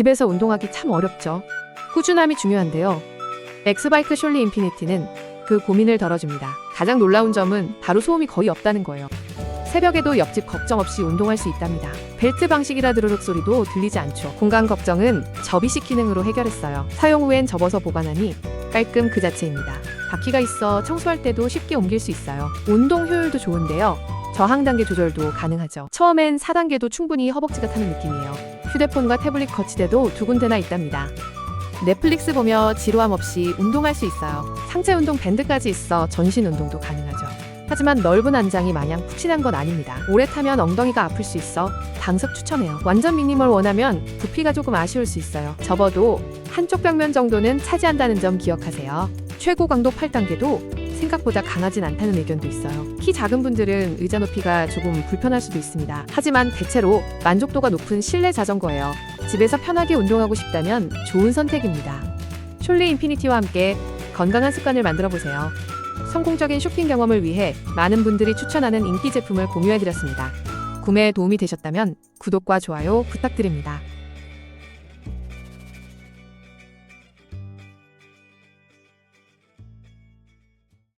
집에서 운동하기 참 어렵죠. 꾸준함이 중요한데요. 엑스바이크 숄리 인피니티는 그 고민을 덜어줍니다. 가장 놀라운 점은 바로 소음이 거의 없다는 거예요. 새벽에도 옆집 걱정 없이 운동할 수 있답니다. 벨트 방식이라 드르륵 소리도 들리지 않죠. 공간 걱정은 접이식 기능으로 해결했어요. 사용 후엔 접어서 보관하니 깔끔 그 자체입니다. 바퀴가 있어 청소할 때도 쉽게 옮길 수 있어요. 운동 효율도 좋은데요. 저항 단계 조절도 가능하죠. 처음엔 4단계도 충분히 허벅지가 타는 느낌이에요. 휴대폰과 태블릿 거치대도 두 군데나 있답니다. 넷플릭스 보며 지루함 없이 운동할 수 있어요. 상체 운동 밴드까지 있어 전신 운동도 가능하죠. 하지만 넓은 안장이 마냥 푹신한 건 아닙니다. 오래 타면 엉덩이가 아플 수 있어 방석 추천해요. 완전 미니멀 원하면 부피가 조금 아쉬울 수 있어요. 접어도 한쪽 벽면 정도는 차지한다는 점 기억하세요. 최고 강도 8단계도 생각보다 강하진 않다는 의견도 있어요. 키 작은 분들은 의자 높이가 조금 불편할 수도 있습니다. 하지만 대체로 만족도가 높은 실내 자전거예요. 집에서 편하게 운동하고 싶다면 좋은 선택입니다. 숄리 인피니티와 함께 건강한 습관을 만들어 보세요. 성공적인 쇼핑 경험을 위해 많은 분들이 추천하는 인기 제품을 공유해 드렸습니다. 구매에 도움이 되셨다면 구독과 좋아요 부탁드립니다.